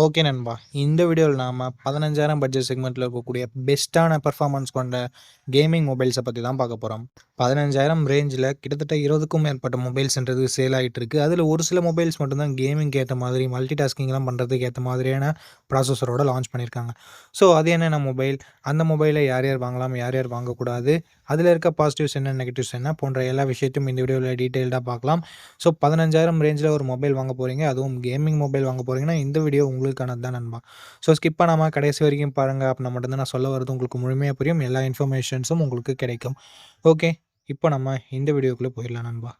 Okay நண்பா. இந்த வீடியோவில் நாம் பதினஞ்சாயிரம் பட்ஜெட் செக்மெண்ட்டில் இருக்கக்கூடிய பெஸ்ட்டான பெர்ஃபார்மன்ஸ் கொண்ட கேமிங் மொபைல்ஸை பற்றி தான் பார்க்க போகிறோம் பதினஞ்சாயிரம் ரேஞ்சில் கிட்டத்தட்ட இருபதுக்கும் மேற்பட்ட மொபைல்ஸ்ன்றது சேல் ஆகிட்டு இருக்குது அதில் ஒரு சில மொபைல்ஸ் மட்டும்தான் கேமிங்க்கு ஏற்ற மாதிரி மல்டி டாஸ்கிங்லாம் பண்ணுறதுக்கு ஏற்ற மாதிரியான ப்ராசஸரோட லான்ச் பண்ணியிருக்காங்க ஸோ அது என்னென்ன மொபைல் அந்த மொபைலை யார் யார் வாங்கலாம் யார் யார் வாங்கக்கூடாது? அதில் இருக்க பாசிட்டிவ்ஸ் என்ன நெகட்டிவ்ஸ் என்ன போன்ற எல்லா விஷயத்தையும் இந்த வீடியோவில் டீட்டெயில்டாக பார்க்கலாம். ஸோ பதினஞ்சாயிரம் ரேஞ்சில் ஒரு மொபைல் வாங்க போகிறீங்க அதுவும் கேமிங் மொபைல் வாங்க போகிறீங்கன்னா இந்த வீடியோ உங்களுக்கானது தான் நண்பா. ஸோ ஸ்கிப் பண்ணாமல் கடைசி வரைக்கும் பாருங்கள் அப்படின்னா மட்டும்தான் நான் சொல்ல வரது உங்களுக்கு முழுமையாக புரியும். எல்லா இன்ஃபர்மேஷன்ஸும் உங்களுக்கு கிடைக்கும். ஓகே இப்போ நம்ம இந்த வீடியோக்குள்ளே போயிடலாம் நண்பா.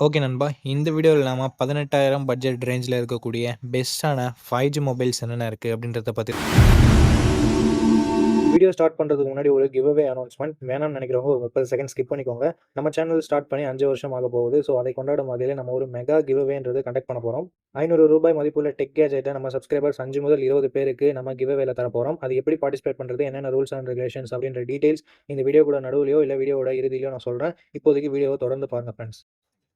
ஓகே நண்பா இந்த வீடியோவில் நாம் பதினெட்டாயிரம் பட்ஜெட் ரேஞ்சில் இருக்கக்கூடிய பெஸ்ட்டான ஃபைவ் ஜி மொபைல்ஸ் என்னென்ன இருக்குது அப்படின்றத பற்றி வீடியோ ஸ்டார்ட் பண்ணுறதுக்கு முன்னாடி ஒரு கிவ் அவே அனௌன்ஸ்மெண்ட் வேணாம்னு நினைக்கிறவங்க ஒரு முப்பது செகண்ட் ஸ்கிப் பண்ணிக்கோங்க. நம்ம சேனல் ஸ்டார்ட் பண்ணி அஞ்சு வருஷம் ஆக போகுது. ஸோ அதை கொண்டாடும் வகையில் நம்ம ஒரு மெகா கிவ் அவேன்றது கண்டக்ட் பண்ண போகிறோம் ஐநூறு ரூபாய் மதிப்புள்ள டெக் கேஜெட்டை நம்ம சப்ஸ்கிரைபர்ஸ் அஞ்சு முதல் இருபது பேருக்கு நம்ம கிவ் அவேல தர போகிறோம் அது எப்படி பார்ட்டிசிபேட் பண்ணுறது என்னென்ன ரூல்ஸ் அண்ட் ரெகுலேஷன்ஸ் அப்படின்ற டீட்டெயில்ஸ் இந்த வீடியோ கூட நடுவிலையோ இல்லை வீடியோட இறுதியிலையோ நான் சொல்கிறேன் இப்போதைக்கு வீடியோவை தொடர்ந்து பாருங்கள் ஃப்ரெண்ட்ஸ்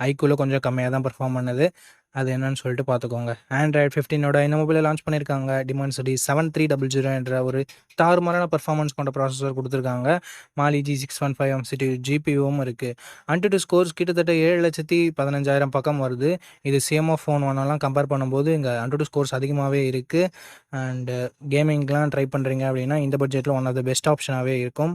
ஐக்குள்ளே கொஞ்சம் கம்மியாக தான் பர்ஃபார்ம் பண்ணுது. அது என்னன்னு சொல்லிட்டு பார்த்துக்கோங்க ஆண்ட்ராய்ட் ஃபிஃப்டினோட இந்த மொபைலை லான்ச் பண்ணியிருக்காங்க Dimensity seven three double zero என்ற ஒரு தாறுமாறான பர்ஃபார்மன்ஸ் கொண்ட ப்ராசஸர் கொடுத்துருக்காங்க. Mali G six one five M city ஜிபிஓவும் இருக்குது அன்டு டூ ஸ்கோர்ஸ் கிட்டத்தட்ட ஏழு லட்சத்தி பதினஞ்சாயிரம் பக்கம் வருது. இது சேமோ ஃபோன் ஒன்றெல்லாம் கம்பேர் பண்ணும்போது இங்கே அன்டு டூ ஸ்கோர்ஸ் அதிகமாகவே இருக்குது அண்டு கேமிங்லாம் ட்ரை பண்ணுறீங்க அப்படின்னா இந்த பட்ஜெட்டில் ஒன் ஆஃப் த பெஸ்ட் ஆப்ஷனாகவே இருக்கும்.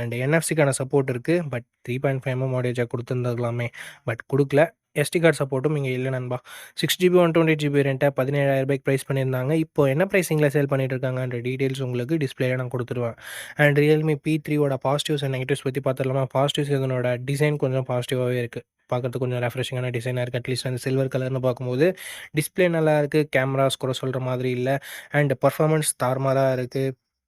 and என்எஃப்சிக்கான சப்போர்ட் இருக்குது but three point five mm கொடுத்துருந்ததுலாமே. கொடுத்துருந்துருக்கலாமே பட் கொடுக்கல எஸ்டி கார்டு சப்போர்ட்டும் இங்கே இல்லை நண்பா. Six GB one twenty GB ரெண்ட்டை பதினேழாயிரம் ரூபாய்க்கு ப்ரைஸ் பண்ணியிருந்தாங்க. இப்போ என்ன ப்ரைஸிங்கில் சேல் பண்ணிட்டு இருக்காங்கன்ற டீட்டெயில்ஸ் உங்களுக்கு டிஸ்பிளேல நான் கொடுத்துருவேன். அண்ட் ரியல்மி பி த்ரீயோட பாசிட்டிவ்ஸ் அண்ட் நெகட்டிவ்ஸ் பற்றி பார்த்துடலாமா பாசிட்டிவ்ஸ் இதனோட டிசைன் கொஞ்சம் பாசிட்டிவாகவே இருக்குது பார்க்குறது கொஞ்சம் ரெஃப்ரெஷிங்கான டிசைனாக இருக்குது அட்லீஸ்ட் அந்த சில்வர் கலர்னு பார்க்கும்போது டிஸ்பிளே நல்லா இருக்குது கேமராஸ் கூட சொல்கிற மாதிரி இல்லை. அண்ட் பர்ஃபார்மன்ஸ் தார்மாராக இருக்குது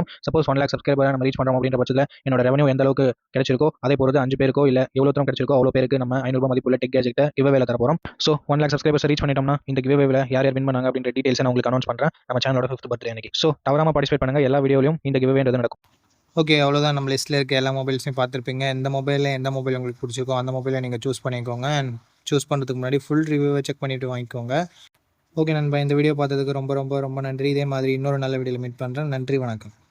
பண்ணலாம் சப்போஸ் ஒன் லேக் சப்ஸ்கிரைபர் நம்ம ரீச் பண்ணுறோம் அப்படின்ற பட்சத்தில் என்னோட ரெவன்யூ எந்த அளவுக்கு கிடைச்சிருக்கோ அதே பொறுத்து அஞ்சு பேருக்கோ இல்லை எவ்வளோ தூரம் கிடைச்சிருக்கோ அவ்வளோ பேருக்கு நம்ம ஐநூறுபா மதிப்புள்ள டெக் கேஜெக்ட்டை கிவ்வேல தர போகிறோம் so one lakh subscribers reach பண்ணிட்டோம்னா இந்த கிவ்வேல யார் யார் வின் பண்ணாங்க அப்படின்ற டீடைல்ஸ் நான் உங்களுக்கு அனௌன்ஸ் பண்ணுறேன் நம்ம சேனலோட ஃபிஃப்த் பர்த்டே அன்னைக்கு. ஸோ தவறாமல் பார்ட்டிசிபேட் பண்ணுங்கள் எல்லா வீடியோலையும் இந்த கிவ்வேன்றது நடக்கும். ஓகே அவ்வளோதான் நம்ம லிஸ்ட்டில் இருக்க எல்லா மொபைல்ஸையும் பார்த்துருப்பீங்க. எந்த மொபைலில் எந்த மொபைல் உங்களுக்கு பிடிச்சிருக்கோ அந்த மொபைலை நீங்கள் சூஸ் பண்ணிக்கோங்க. அண்ட் சூஸ் பண்ணுறதுக்கு முன்னாடி ஃபுல் ரிவ்யூவை செக் பண்ணிவிட்டு வாங்கிக்கோங்க. ஓகே நண்பா இந்த வீடியோ பார்த்ததுக்கு ரொம்ப ரொம்ப ரொம்ப நன்றி. இதே மாதிரி இன்னொரு நல்ல வீடியோவில் மீட் பண்ணுறேன் நன்றி வணக்கம்.